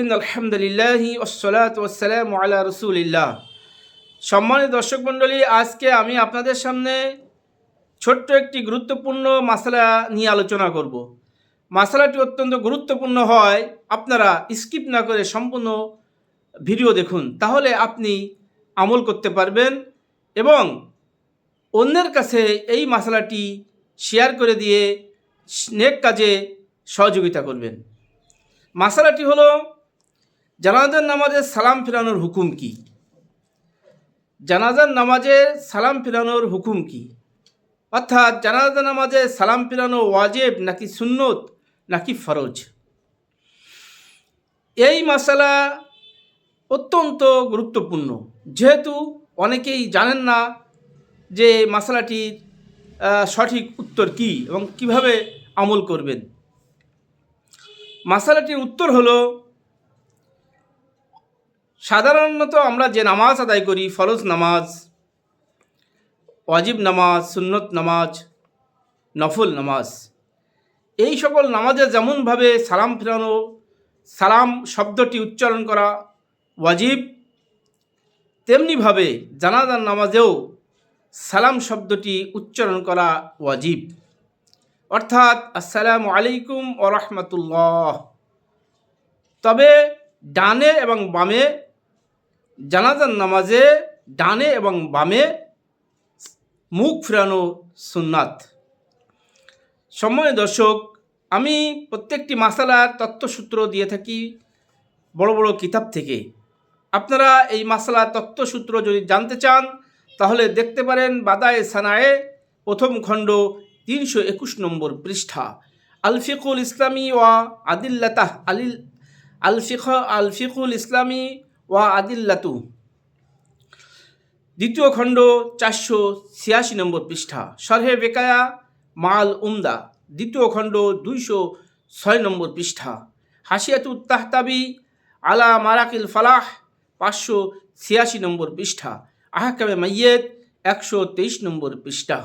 In আলহামদুলিল্লাহি ওসলাত ওসালাম আলা রসুলিল্লাহ। সম্মানিত দর্শক মণ্ডলী, আজকে আমি আপনাদের সামনে ছোট্ট একটি গুরুত্বপূর্ণ মশলা নিয়ে আলোচনা করব। মশলাটি অত্যন্ত গুরুত্বপূর্ণ হয়, আপনারা স্কিপ না করে সম্পূর্ণ ভিডিও দেখুন, তাহলে আপনি আমল করতে পারবেন এবং অন্যের কাছে এই মশলাটি শেয়ার করে দিয়ে নেক কাজে সহযোগিতা করবেন। মশালাটি হলো জানাজার নামাজের সালাম ফেরানোর হুকুম কি? জানাজার নামাজের সালাম ফেরানোর হুকুম কি? অর্থাৎ জানাজা নামাজে সালাম ফেরানো ওয়াজেব নাকি সুন্নত নাকি ফরজ? এই মশালা অত্যন্ত গুরুত্বপূর্ণ। যেহেতু অনেকেই জানেন না যে মশালাটির সঠিক উত্তর কি এবং কীভাবে আমল করবেন। মাসালাটির উত্তর হলো সাধারণত আমরা যে নামাজ আদায় করি, ফরজ নামাজ, ওয়াজিব নামাজ, সুন্নত নামাজ, নফল নামাজ, এই সকল নামাজে যেমনভাবে সালাম ফেরানো, সালাম শব্দটি উচ্চারণ করা ওয়াজিব, তেমনিভাবে জানাজার নামাজেও সালাম শব্দটি উচ্চারণ করা ওয়াজিব। অর্থাৎ, আসসালামু আলাইকুম ও রহমতুল্লাহ। তবে ডানে এবং বামে জানাজার নামাজে ডানে এবং বামে মুখ ফেরানো সুন্নাত। সম্মানিত দর্শক, আমি প্রত্যেকটি মাসালার তত্ত্বসূত্র দিয়ে থাকি বড় বড় কিতাব থেকে। আপনারা এই মাসালার তত্ত্বসূত্র যদি জানতে চান, তাহলে দেখতে পারেন বাদায়ে সানায়ে প্রথম খণ্ড তিনশো একুশ নম্বর পৃষ্ঠা। আলফিকুল ইসলামী ওয়া আদিল্লাতাহ আলিল আলফিক আলফিকুল ইসলামী ওয়া আদিল্লাতু। দ্বিতীয় খণ্ড চারশো ছিয়াশি নম্বর পৃষ্ঠা। সরহে বেকায়া মাল উমদা। দ্বিতীয় খণ্ড দুইশো ছয় নম্বর পৃষ্ঠা। হাসিয়াতুত তাহতাবি আলা মারাকিল ফালাহ, পাঁচশো ছিয়াশি নম্বর পৃষ্ঠা। আহকামে মাইয়েত, একশো তেইশ নম্বর পৃষ্ঠা।